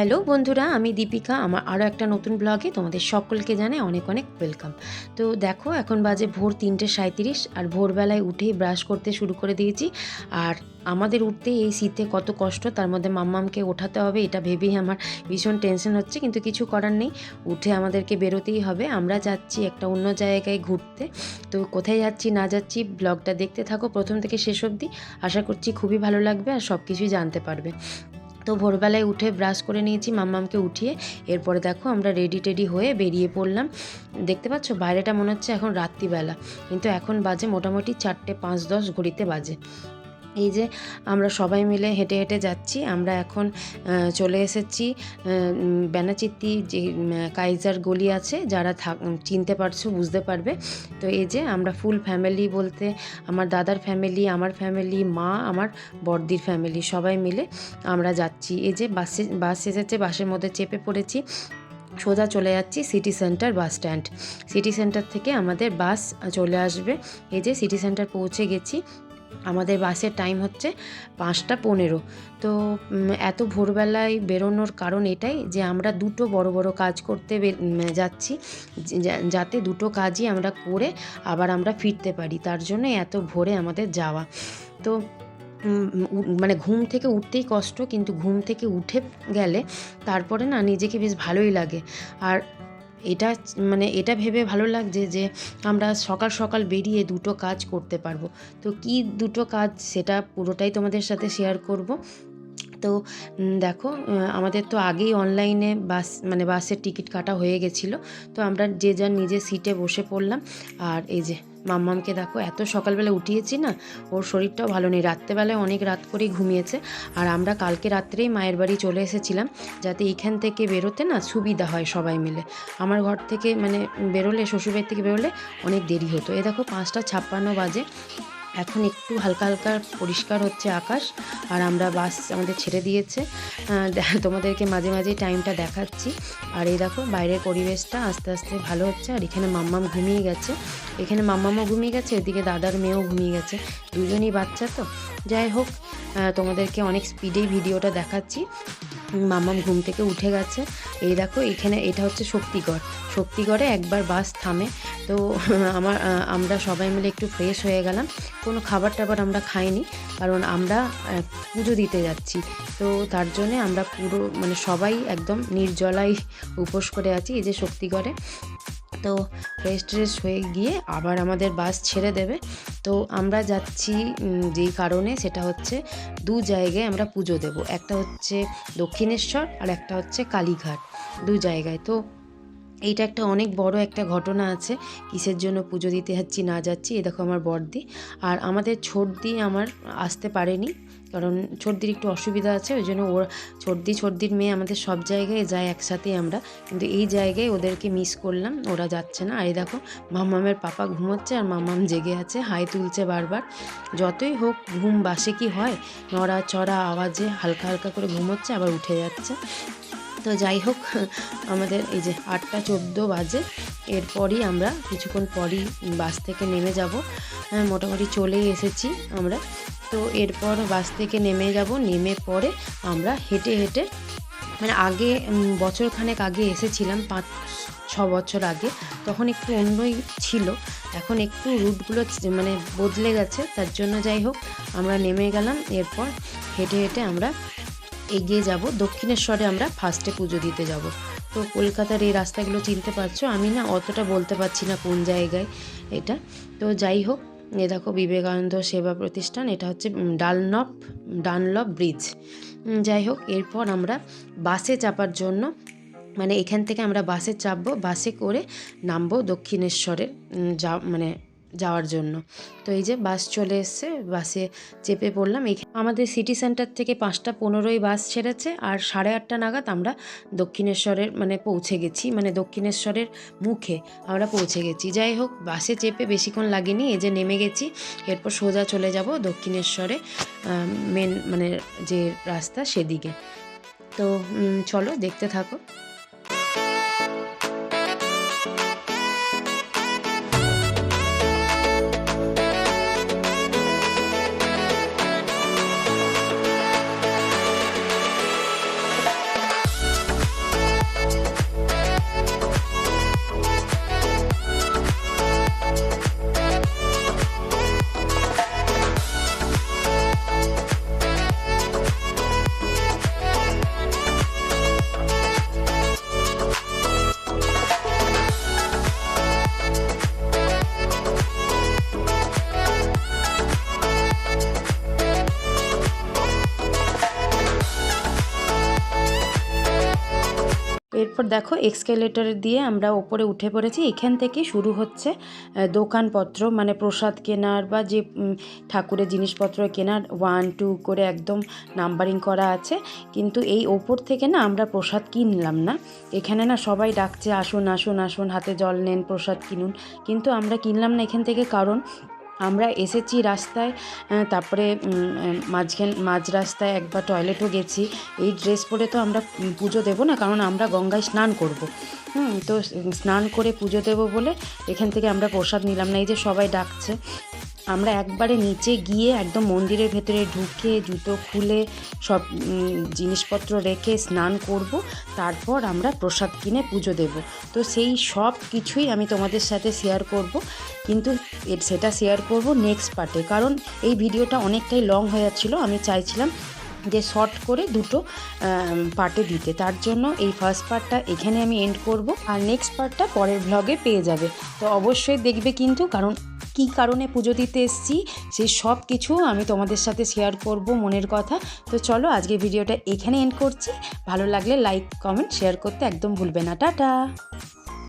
Hello বন্ধুরা, আমি দীপিকা। আমার আরও একটা নতুন ব্লগে তোমাদের সকলকে জানাই অনেক অনেক ওয়েলকাম। তো দেখো, এখন বাজে ভোর তিনটে সাঁত্রিশ আর ভোরবেলায় উঠেই ব্রাশ করতে শুরু করে দিয়েছি। আর আমাদের উঠতে এই শীতে কত কষ্ট, তার মধ্যে মাম্মামকে ওঠাতে হবে, এটা ভেবেই আমার ভীষণ টেনশন হচ্ছে, কিন্তু কিছু করার নেই। উঠে আমাদেরকে বেরোতেই হবে। আমরা যাচ্ছি একটা অন্য জায়গায় ঘুরতে। তো কোথায় যাচ্ছি, না যাচ্ছি, ব্লগটা দেখতে থাকো প্রথম থেকে শেষ অবধি। আশা করছি খুবই ভালো লাগবে আর সব কিছুই জানতে পারবে। তো ভোরবেলায় উঠে ব্রাশ করে নিয়েছি, মাম্মামকে উঠিয়ে। এরপরে দেখো আমরা রেডি টেডি হয়ে বেরিয়ে পড়লাম। দেখতে পাচ্ছ? বাইরেটা মনে হচ্ছে এখন রাত্রিবেলা। কিন্তু এখন বাজে মোটামুটি চারটে পাঁচ দশ, ঘড়িতে বাজে। এই যে আমরা সবাই মিলে হেঁটে হেঁটে যাচ্ছি, আমরা এখন চলে এসেছি ব্যানাচিত্তি যে কাইজার গলি আছে, যারা থাক চিনতে পারছ, বুঝতে পারবে। তো এই যে আমরা ফুল ফ্যামিলি বলতে, আমার দাদার ফ্যামিলি, আমার ফ্যামিলি, মা, আমার বড়দির ফ্যামিলি, সবাই মিলে আমরা যাচ্ছি। এই যে বাসে বাস এসেছে, বাসের মধ্যে চেপে পড়েছি, সোজা চলে যাচ্ছি city centre bus stand. City centre থেকে আমাদের বাস চলে আসবে। এই যে সিটি সেন্টার পৌঁছে গেছি। আমাদের বাসের টাইম হচ্ছে পাঁচটা পনেরো। তো এত ভোরবেলায় বেরোনোর কারণ এটাই যে আমরা দুটো বড় বড় কাজ করতে যাচ্ছি যাতে দুটো কাজই আমরা করে আবার আমরা ফিরতে পারি। তার জন্য এত ভোরে আমাদের যাওয়া। তো মানে ঘুম থেকে উঠতেই কষ্ট, কিন্তু ঘুম থেকে উঠে গেলে তারপরে না নিজেকে বেশ ভালোই লাগে। আর এটা মানে এটা ভেবে ভালো লাগছে যে আমরা সকাল সকাল বেরিয়ে দুটো কাজ করতে পারব। তো কি দুটো কাজ সেটা পুরোটাই তোমাদের সাথে শেয়ার করব। তো দেখো আমাদের তো আগেই অনলাইনে বাস মানে বাসের টিকিট কাটা হয়ে গেছিল। তো আমরা যে যার নিজের সিটে বসে পড়লাম। আর এই যে মাম্মামকে দেখো, এত সকালবেলা উঠিয়েছি না, ওর শরীরটাও ভালো নেই। রাত্রেবেলায় অনেক রাত করেই ঘুমিয়েছে। আর আমরা কালকে রাত্রেই মায়ের বাড়ি চলে এসেছিলাম, যাতে এইখান থেকে বেরোতে না সুবিধা হয় সবাই মিলে। আমার ঘর থেকে মানে বেরোলে, শ্বশুরবাড়ি থেকে বেরোলে অনেক দেরি হতো। এ দেখো, পাঁচটা ছাপ্পান্ন বাজে। এখন একটু হালকা হালকা পরিষ্কার হচ্ছে আকাশ, আর আমরা বাস আমাদের ছেড়ে দিয়েছে। তোমাদেরকে মাঝে মাঝে টাইমটা দেখাচ্ছি। আর এই দেখো, বাইরের পরিবেশটা আস্তে আস্তে ভালো হচ্ছে, আর এখানে মাম্মাম ঘুমিয়ে গেছে। এখানে মাম্মামও ঘুমিয়ে গেছে, এদিকে দাদার মেয়েও ঘুমিয়ে গেছে। দুজনই বাচ্চা তো। যাই হোক তোমাদেরকে অনেক স্পিডেই ভিডিওটা দেখাচ্ছি। মাম্মাম ঘুম থেকে উঠে গেছে। এই দেখো, এখানে এটা হচ্ছে শক্তিগড়। শক্তিগড়ে একবার বাস থামে। তো আমার আমরা সবাই মিলে একটু ফ্রেশ হয়ে গেলাম। কোনো খাবার টাবার আমরা খাইনি, কারণ আমরা পুজো দিতে যাচ্ছি। তো তার জন্যে আমরা পুরো মানে সবাই একদম নির্জলাই উপোস করে আছি এই যে শক্তিগড়ে। তো ফ্রেশ ট্রেশ হয়ে গিয়ে আবার আমাদের বাস ছেড়ে দেবে। তো আমরা যাচ্ছি যেই কারণে সেটা হচ্ছে দু জায়গায় আমরা পুজো দেব। একটা হচ্ছে দক্ষিণেশ্বর আর একটা হচ্ছে কালীঘাট, দু জায়গায়। তো এইটা একটা অনেক বড় একটা ঘটনা আছে। কিসের জন্য পুজো দিতে যাচ্ছি, না যাচ্ছি, এ দেখো আমার বর্দি আর আমাদের ছোটদি আমার আসতে পারেনি, কারণ ছোটদির একটু অসুবিধা আছে, ওই জন্য ওর ছোটদি, ছোটদির মেয়ে আমাদের সব জায়গায় যায় একসাথেই আমরা। কিন্তু এই জায়গায় ওদেরকে মিস করলাম, ওরা যাচ্ছে না। আর এই দেখো, মামামের পাপা ঘুমোচ্ছে আর মাম্মাম জেগে আছে, হাই তুলছে বারবার। যতই হোক, ঘুম বাসে কি হয় নড়া চড়া আওয়াজে হালকা হালকা করে ঘুমোচ্ছে, আবার উঠে যাচ্ছে। তো যাই হোক আমাদের এই যে আটটা চোদ্দ বাজে এরপরই আমরা কিছুক্ষণ পরই বাস থেকে নেমে যাব। হ্যাঁ, মোটামুটি চলেই এসেছি আমরা। তো এরপর বাস থেকে নেমে যাব নেমে পরে আমরা হেঁটে হেঁটে মানে আগে বছরখানেক আগে এসেছিলাম পাঁচ ছ বছর আগে। তখন একটু অন্যই ছিল। এখন একটু রুটগুলো মানে বদলে গেছে। তার জন্য যাই হোক আমরা নেমে গেলাম। এরপর হেঁটে হেঁটে আমরা এগিয়ে যাব। দক্ষিণেশ্বরে আমরা ফার্স্টে পুজো দিতে যাব। তো কলকাতার এই রাস্তাগুলো চিনতে পারছ, আমি না অতটা বলতে পারছি না কোন জায়গায় এটা। তো যাই হোক, এ দেখো বিবেকানন্দ সেবা প্রতিষ্ঠান, এটা হচ্ছে ডালনপ, ডানলপ ব্রিজ। যাই হোক, এরপর আমরা বাসে চাপার জন্য মানে এখান থেকে আমরা বাসে চাপবো, বাসে করে নামবো দক্ষিণেশ্বরের যা মানে যাওয়ার জন্য। তো এই যে বাস চলে এসছে, বাসে চেপে পড়লাম। আমাদের সিটি সেন্টার থেকে পাঁচটা পনেরোই বাস ছেড়েছে আর সাড়ে আটটা নাগাদ আমরা দক্ষিণেশ্বরের মানে পৌঁছে গেছি মানে দক্ষিণেশ্বরের মুখে আমরা পৌঁছে গেছি। যাই হোক, বাসে চেপে বেশিক্ষণ লাগেনি, এই যে নেমে গেছি, এরপর সোজা চলে যাব দক্ষিণেশ্বরে মেন মানে যে রাস্তা সেদিকে। তো চলো দেখতে থাকো। এরপর দেখো এক্সকেলেটর দিয়ে আমরা ওপরে উঠে পড়েছি। এখান থেকে শুরু হচ্ছে দোকানপত্র মানে প্রসাদ কেনার বা যে ঠাকুরের জিনিসপত্র কেনার ওয়ান টু করে একদম নাম্বারিং করা আছে। কিন্তু এই ওপর থেকে না আমরা প্রসাদ কিনলাম না। এখানে না সবাই ডাকছে, আসুন আসুন আসুন, হাতে জল নেন, প্রসাদ কিনুন। কিন্তু আমরা কিনলাম না এখান থেকে কারণ আমরা এসেছি রাস্তায় তারপরে মাঝখান, মাঝ রাস্তায় একবার টয়লেটও গেছি। এই ড্রেস পরে তো আমরা পুজো দেবো না, কারণ আমরা গঙ্গায় স্নান করব। হুম, তো স্নান করে পুজো দেবো বলে এখান থেকে আমরা প্রসাদ নিলাম না, এই যে সবাই ডাকছে। আমরা একবারে নিচে গিয়ে একদম মন্দিরের ভেতরে ঢুকে জুতো খুলে সব জিনিসপত্র রেখে স্নান করব, তারপর আমরা প্রসাদ কিনে পুজো দেব। তো সেই সব কিছুই আমি তোমাদের সাথে শেয়ার করব, কিন্তু সেটা শেয়ার করব নেক্সট পার্টে কারণ এই ভিডিওটা অনেকটাই লং হয়ে যাচ্ছিল, আমি চাইছিলাম যে শর্ট করে দুটো পার্টে দিতে। তার জন্য এই ফার্স্ট পার্টটা এখানে আমি এন্ড করব। আর নেক্সট পার্টটা পরের ব্লগে পেয়ে যাবে। তো অবশ্যই দেখবে কিন্তু কারণ কী কারণে পুজো দিতে এসেছি সেই সব কিছু আমি তোমাদের সাথে শেয়ার করব মনের কথা। তো চলো আজকে ভিডিওটা এখানে এন্ড করছি। ভালো লাগলে লাইক কমেন্ট শেয়ার করতে একদম ভুলবে না। টাটা!